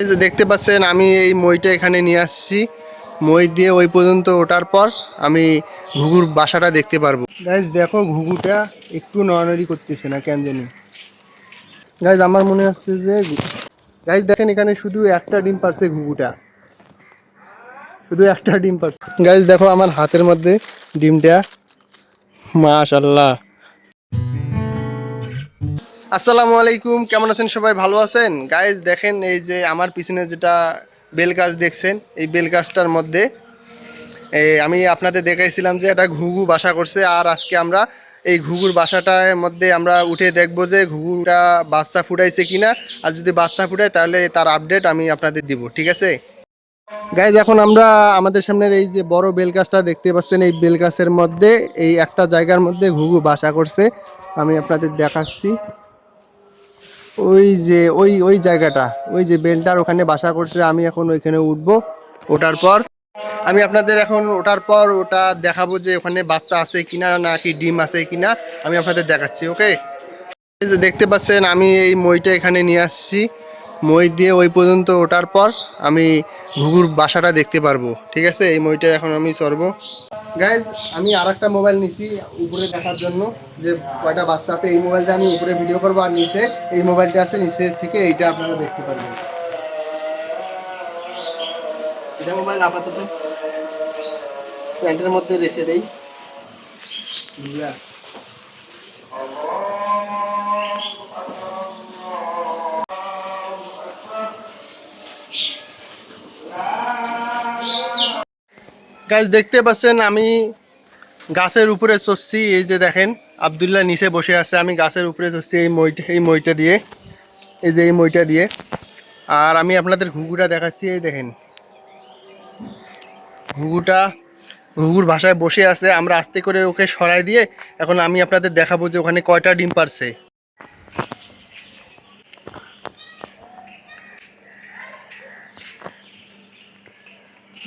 এই যে দেখতে পাচ্ছেন, আমি এই মইটা এখানে নিয়ে আসছি। মই দিয়ে ওই পর্যন্ত ওঠার পর আমি ঘুঘুর বাসাটা দেখতে পারব। গাইজ দেখো ঘুঘুটা একটু নড়ানড়ি করতেছে না, কেন জানি। গাইজ আমার মনে হচ্ছে যে গাইজ দেখেন এখানে শুধু একটা ডিম পারছে ঘুঘুটা। শুধু একটা ডিম পারছে। গাইজ দেখো আমার হাতের মধ্যে ডিমটা। মাশাল্লাহ আসসালামু আলাইকুম, কেমন আছেন সবাই? ভালো আছেন? গাইজ দেখেন এই যে আমার পিছনে যেটা বেল গাছ দেখছেন, এই বেল গাছটার মধ্যে আমি আপনাদের দেখাইছিলাম যে এটা ঘুঘু বাসা করছে, আর আজকে আমরা এই ঘুঘুর বাসাটার মধ্যে আমরা উঠে দেখব যে ঘুঘুটা বাচ্চা ফুটাইছে কিনা। আর যদি বাচ্চা ফুটায়, তাহলে তার আপডেট আমি আপনাদের দিব, ঠিক আছে? গাইজ এখন আমরা আমাদের সামনের এই যে বড় বেল গাছটা দেখতে পাচ্ছেন, এই বেল গাছের মধ্যে, এই একটা জায়গার মধ্যে ঘুঘু বাসা করছে। আমি আপনাদের দেখাচ্ছি। ওই যে, ওই ওই জায়গাটা, ওই যে বেলটার ওখানে বাসা করছে, আমি এখন ওইখানে উঠবো, ওঠার পর। আমি আপনাদের এখন ওঠার পর ওটা দেখাবো যে ওখানে বাচ্চা আছে কিনা, নাকি ডিম আছে কিনা, আমি আপনাদের দেখাচ্ছি, ওকে? এই যে দেখতে পাচ্ছেন, আমি এই মইটা এখানে নিয়ে আসছি। মই দিয়ে ওই পর্যন্ত ওঠার পর আমি ঘুঘুর বাসাটা দেখতে পারব, ঠিক আছে? এই মইটা এখন আমি সরবো। গাইজ আমি আর একটা মোবাইল নিছি উপরে দেখার জন্য, যে কয়টা বাচ্চা আছে, এই মোবাইলটা আমি উপরে ভিডিও করব আর নিচে, এই মোবাইলটা আছে নিচে থেকে এইটা আপনারা দেখতে পারবেন। এটা মোবাইল আপাতত প্যান্টের মধ্যে রেখে দেই। গাছ দেখতে পাচ্ছেন, আমি গাছের উপরে চড়ছি, এই যে দেখেন, আবদুল্লাহ নিচে বসে আছে, আমি গাছের উপরে চড়ছি এই মইটা এই মইটা দিয়ে, এই যে এই মইটা দিয়ে। আর আমি আপনাদের ঘুঘুটা দেখাচ্ছি, এই দেখেন। ঘুঘুটা, ঘুঘুর ভাষায় বসে আছে, আমরা আস্তে করে ওকে সরাই দিয়ে, এখন আমি আপনাদের দেখাবো যে ওখানে কয়টা ডিম পারছে।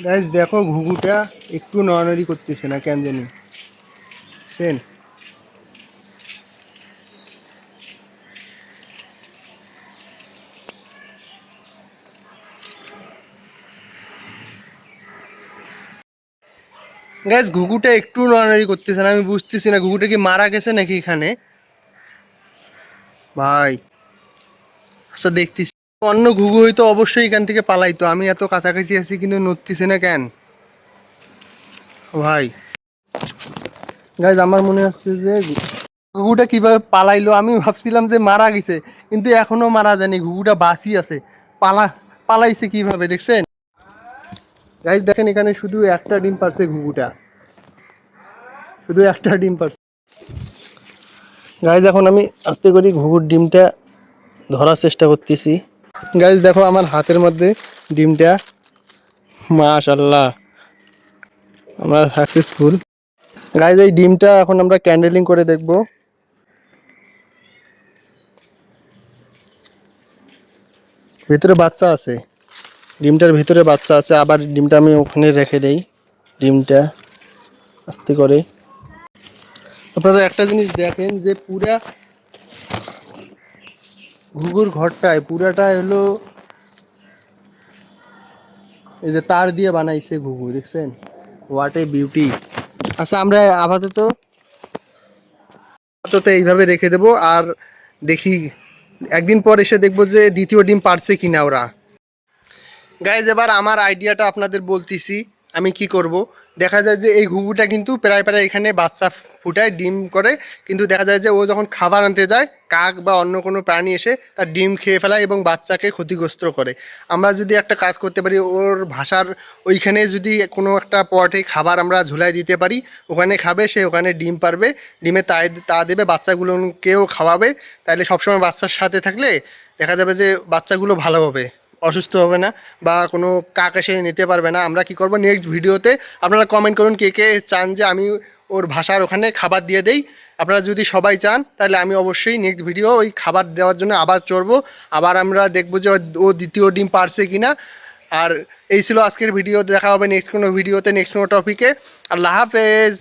গাইজ দেখো ঘুঘুটা একটু নড়ানড়ি করতেছে না কেন জানি। সেন। গাইজ ঘুঘুটা একটু নড়ানড়ি করতেছে না, আমি বুঝতেছি না, ঘুঘুটা কি মারা গেছে নাকি এখানে? ভাই আচ্ছা দেখতেছি। অন্য ঘুঘু হয়তো অবশ্যই এখান থেকে পালাইতো। আমি এত কাছাকাছি আছি কিন্তু নড়তেছি না কেন? ভাই। গাইজ আমার মনে হচ্ছে যে ঘুঘুটা কীভাবে পালাইলো, আমি ভাবছিলাম যে মারা গেছে, কিন্তু এখনও মারা যায়নি। ঘুঘুটা বাঁচি আছে। পালা, পালাইছে কীভাবে, দেখছেন? গাইজ দেখেন এখানে শুধু একটা ডিম পারছে ঘুঘুটা। শুধু একটা ডিম পারছে গাইজ এখন আমি আস্তে করে ঘুঘুর ডিমটা ধরার চেষ্টা করতেছি। গাইজ দেখো আমার হাতের মধ্যে ডিমটা। মাশাল্লাহ আমরা সাকসেসফুল গাইজ এই ডিমটা এখন আমরা ক্যান্ডেলিং করে দেখব। ভিতরে বাচ্চা আছে। ডিমটার ভিতরে বাচ্চা আছে। আবার ডিমটা আমি ওখানে রেখে দেই। ডিমটা আস্তে করে। আপনারা একটা জিনিস দেখেন যে পুরা ঘুঘুর ঘরটায় পুরাটা হলো এই যে তার দিয়ে বানাইছে ঘুঘু, দেখছেন? হোয়াট এ বিউটি আচ্ছা আমরা আপাতত আপাতত এইভাবে রেখে দেবো আর দেখি, একদিন পর এসে দেখব যে দ্বিতীয় ডিম পারছে কিনা ওরা। গাইজ এবার আমার আইডিয়াটা আপনাদের বলতেছি, আমি কি করব? দেখা যায় যে এই ঘুঘুটা কিন্তু প্রায় প্রায় এখানে বাচ্চা ফুটায়, ডিম করে। কিন্তু দেখা যায় যে ও যখন খাবার আনতে যায়, কাক বা অন্য কোনো প্রাণী এসে তার ডিম খেয়ে ফেলায় এবং বাচ্চাকে ক্ষতিগ্রস্ত করে। আমরা যদি একটা কাজ করতে পারি, ওর ভাষার ওইখানে যদি কোনো একটা পটে খাবার আমরা ঝুলাই দিতে পারি, ওখানে খাবে, সে ওখানে ডিম পারবে, ডিমে তা তা দেবে, বাচ্চাগুলোকেও খাওয়াবে। তাহলে সবসময় বাচ্চার সাথে থাকলে দেখা যাবে যে বাচ্চাগুলো ভালো হবে। অসুস্থ হবে না বা কোনো কাক এসে নিতে পারবে না। আমরা কি করব নেক্সট ভিডিওতে আপনারা কমেন্ট করুন কে কে চান যে আমি ওর ভাষার ওখানে খাবার দিয়ে দেই। আপনারা যদি সবাই চান, তাহলে আমি অবশ্যই নেক্সট ভিডিও ওই খাবার দেওয়ার জন্য আবার চড়বো। আবার আমরা দেখব যে ও দ্বিতীয় ডিম পারছে কিনা। আর এই ছিল আজকের ভিডিও দেখা হবে নেক্সট কোনো ভিডিওতে নেক্সট কোনো টপিকে আল্লাহ হাফেজ।